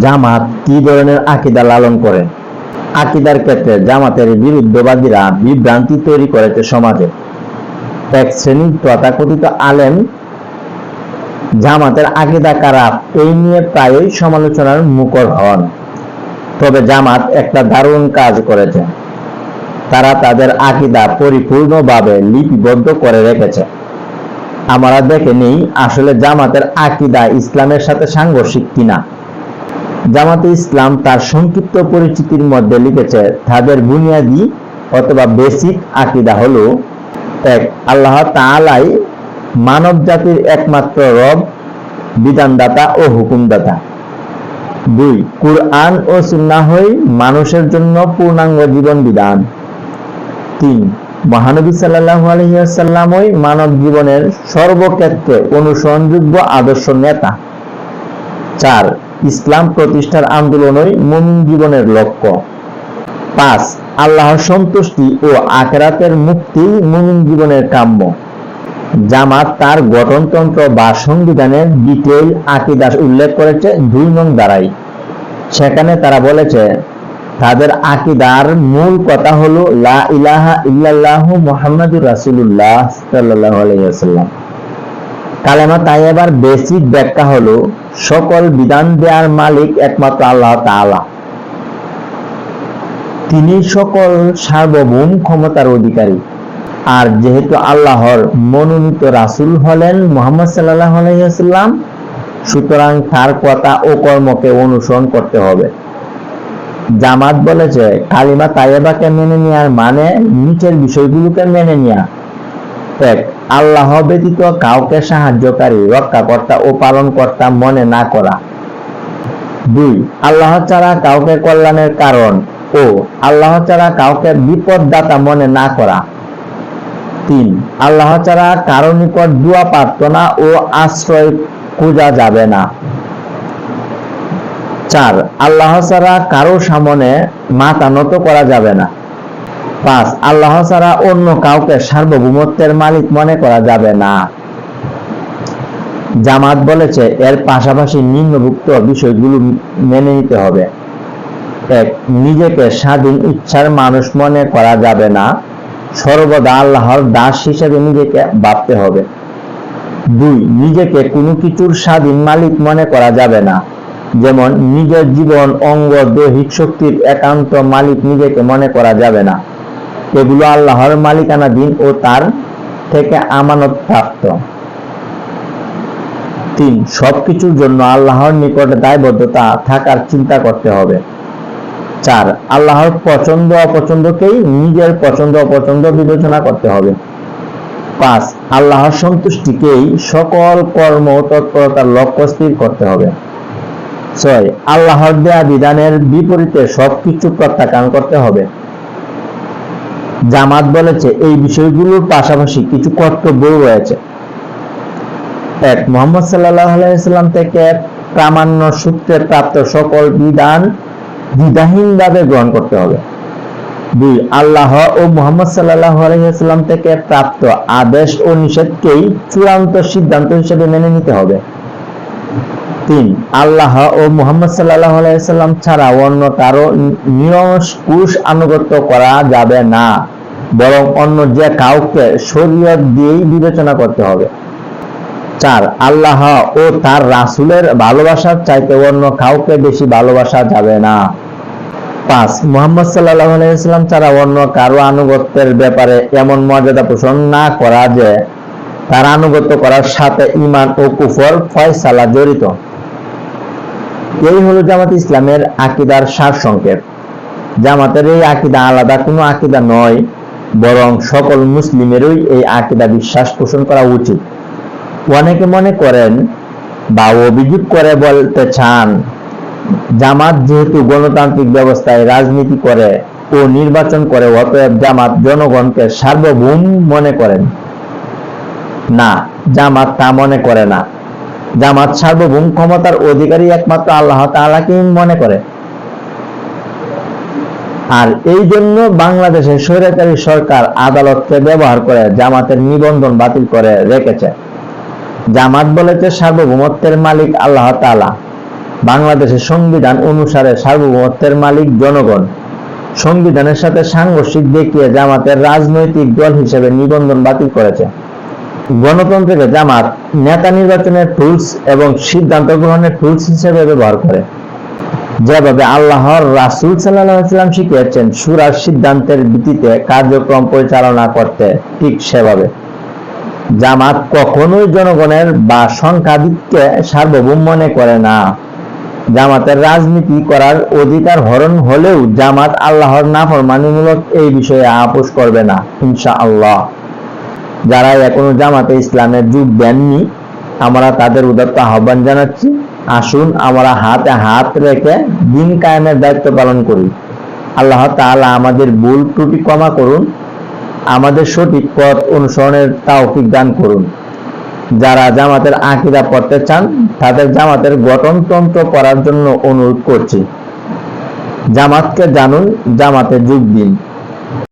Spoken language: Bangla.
জামাত কি ধরনের আকিদা লালন করে? আকিদার ক্ষেত্রে জামাতের বিরুদ্ধবাদীরা বিভ্রান্তি তৈরি করেছে সমাজে। এক শ্রেণির তথাকথিত আলেম জামাতের আকিদা খারাপ এই নিয়ে প্রায়ই সমালোচনার মুখর হন। তবে জামাত একটা দারুণ কাজ করেছে। তারা তাদের আকিদা পরিপূর্ণভাবে লিপিবদ্ধ করে রেখেছে। আমরা দেখে নেই আসলে জামাতের আকিদা ইসলামের সাথে সাংঘর্ষিক কিনা। জামাতে ইসলাম তার সংক্ষিপ্ত পরিচিতির মধ্যে লিখেছে, তাদের বুনিয়াদি অথবা বেসিক আকিদা হলো, এক, আল্লাহ তাআলাই মানব জাতির একমাত্র রব, বিধানদাতা ও হুকুমদাতা। দুই, কুরআন ও সুন্নাহই মানুষের জন্য পূর্ণাঙ্গ জীবন বিধান। তিন, মহানবী সাল্লাল্লাহু আলাইহি ওয়াসাল্লামই মানব জীবনের সর্বক্ষেত্রে অনুসরণযোগ্য আদর্শ নেতা। চার ইসলাম প্রতিষ্ঠার আন্দোলনই মুমিন জীবনের লক্ষ্য। পাঁচ, আল্লাহর সন্তুষ্টি ও আখেরাতের মুক্তি মুমিন জীবনের কাম্য। জামাত তার গঠনতন্ত্র বা সংবিধানের ডিটেইল আকিদা উল্লেখ করেছে দুই নং দ্বারাই। সেখানে তারা বলেছে, তাদের আকিদার মূল কথা হলো, লা ইলাহা ইল্লাল্লাহু মুহাম্মাদুর রাসূলুল্লাহ সাল্লাল্লাহু আলাইহি কালেমা তাইয়েবার বেসিক ব্যাখ্যা হলো সকল বিধান দেওয়ার মালিক একমাত্র আল্লাহ তাআলা। তিনি সকল সার্বভৌম ক্ষমতার অধিকারী। আর যেহেতু আল্লাহর মনোনীত রাসূল হলেন মুহাম্মদ সাল্লাল্লাহু আলাইহি ওয়াসাল্লাম, সুতরাং তার কথা ও কর্মকে অনুসরণ করতে হবে। জামাত বলেছে, কালিমা তাইয়েবাকে মেনে নেওয়ার মানে নিচের বিষয়গুলোকে মেনে নেওয়া এক আল্লাহ ব্যতীত কাউকে সাহায্যকারী, রক্ষাকর্তা ও পালনকর্তা মনে না করা। দুই, আল্লাহ ছাড়া কাউকে কল্যাণের কারণ ও আল্লাহ ছাড়া কাউকে বিপদদাতা মনে না করা। তিন, আল্লাহ ছাড়া কারও নিকট দোয়া প্রার্থনা ও আশ্রয় খোঁজা যাবে না। চার, আল্লাহ ছাড়া কারও সামনে মাথা নত করা যাবে না। পাঁচ আল্লাহ ছাড়া অন্য কাউকে সার্বভৌমত্বের মালিক মনে করা যাবে না। জামাত বলেছে, এর পাশাপাশি নিম্নভুক্ত বিষয়গুলো মেনে নিতে হবে। এক, নিজেকে স্বাধীন ইচ্ছার মানুষ মনে করা যাবে না। সর্বদা আল্লাহর দাস হিসেবে নিজেকে ভাবতে হবে। দুই, নিজেকে কোনো কিছুর স্বাধীন মালিক মনে করা যাবে না। যেমন, নিজের জীবন, অঙ্গ, দৈহিক শক্তির একান্ত মালিক নিজেকে মনে করা যাবে না। এগুলো আল্লাহর মালিকানাধীন ও তার থেকে আমানত প্রাপ্ত। তিন, সবকিছুর জন্য আল্লাহর নিকটে দায়বদ্ধতা থাকার চিন্তা করতে হবে। চার, আল্লাহর পছন্দ অপছন্দকেই নিজের পছন্দ অপছন্দ বিবেচনা করতে হবে। পাঁচ, আল্লাহর সন্তুষ্টিকেই সকল কর্ম তৎপরতার লক্ষ্য স্থির করতে হবে। ছয়, আল্লাহর দেয়া বিধানের বিপরীতে সবকিছু প্রত্যাখ্যান করতে হবে। জামাত বলেছে, এই বিষয়গুলোর পাশাপাশি কিছু কর্তব্য রয়েছে। এক, মোহাম্মদ সাল্লাহ আলাইসাল্লাম থেকে প্রামাণ্য সূত্রে প্রাপ্ত সকল বিধান দ্বিধাহীনভাবে গ্রহণ করতে হবে। দুই, আল্লাহ ও মোহাম্মদ সাল্লাহ আলহিহাস্লাম থেকে প্রাপ্ত আদেশ ও নিষেধকেই চূড়ান্ত সিদ্ধান্ত হিসেবে মেনে নিতে হবে। তিন, আল্লাহ ও মোহাম্মদ সাল্লাহ আলাইসাল্লাম ছাড়া অন্য কারও নিরঙ্কুশ আনুগত্য করা যাবে না। বরং অন্য যে কাউকে শরীয়ত দিয়েই বিবেচনা করতে হবে। চার, আল্লাহ ও তার রাসুলের ভালোবাসার চাইতে অন্য কাউকে বেশি ভালোবাসা যাবে না। পাঁচ, মোহাম্মদ সাল্লাহ আলাইসাল্লাম ছাড়া অন্য কারও আনুগত্যের ব্যাপারে এমন মর্যাদা পোষণ না করা যে তার আনুগত্য করার সাথে ইমান ও কুফর ফয়সালা জড়িত। এই হলো জামাত ইসলামের আকিদার সার সংকেত জামাতের এই আকিদা আলাদা, কোনো আকিদা নয়। বরং সকল মুসলিমেরই এই আকিদা বিশ্বাস পোষণ করা উচিত। অনেকে মনে করেন বা অভিযোগ করে বলতে চান, জামাত যেহেতু গণতান্ত্রিক ব্যবস্থায় রাজনীতি করে ও নির্বাচন করে, অতএব জামাত জনগণকে সার্বভৌম মনে করেন। না, জামাত তা মনে করে না। জামাত সার্বভৌম ক্ষমতার অধিকারী একমাত্র আল্লাহ তাআলাকে মনে করে। আর এই জন্য বাংলাদেশের স্বৈরাচারী সরকার আদালতকে ব্যবহার করে জামাতের নিবন্ধন বাতিল করে রেখেছে। জামাত বলেছে সার্বভৌমত্বের মালিক আল্লাহ তাআলা। বাংলাদেশের সংবিধান অনুসারে সার্বভৌমত্বের মালিক জনগণ। সংবিধানের সাথে সাংঘর্ষিক দেখিয়ে জামাতের রাজনৈতিক দল হিসেবে নিবন্ধন বাতিল করেছে। গণতন্ত্রকে জামাত নেতা নির্বাচনের টুলস এবং সিদ্ধান্ত গ্রহণের টুলস হিসেবে ব্যবহার করে। যেভাবে আল্লাহর রাসূল সাল্লাম শিখিয়েছেন, সুরার সিদ্ধান্তের ভিত্তিতে কার্যক্রম পরিচালনা করতে ঠিক সেভাবে। জামাত কখনোই জনগণের বা সংখ্যাধিক্যে সার্বভৌম মনে করে না। জামাতের রাজনীতি করার অধিকার হরণ হলেও জামাত আল্লাহর নাফরমানিমূলক এই বিষয়ে আপোষ করবে না, ইনশাআল্লাহ। যারা এখনও জামাতে ইসলামে যোগ দেননি, আমরা তাদের উদাত্ত আহ্বান জানাচ্ছি। আসুন, আমরা হাতে হাত রেখে দিন কায়েমের দায়িত্ব পালন করি। আল্লাহ তাআলা আমাদের ভুল ত্রুটি ক্ষমা করুন, আমাদের সঠিক পথ অনুসরণের তৌফিক দান করুন। যারা জামাতের আকিদা পড়তে চান, তাদের জামাতের গঠনতন্ত্র পড়ার জন্য অনুরোধ করছি। জামাতকে জানুন, জামাতে যোগ দিন।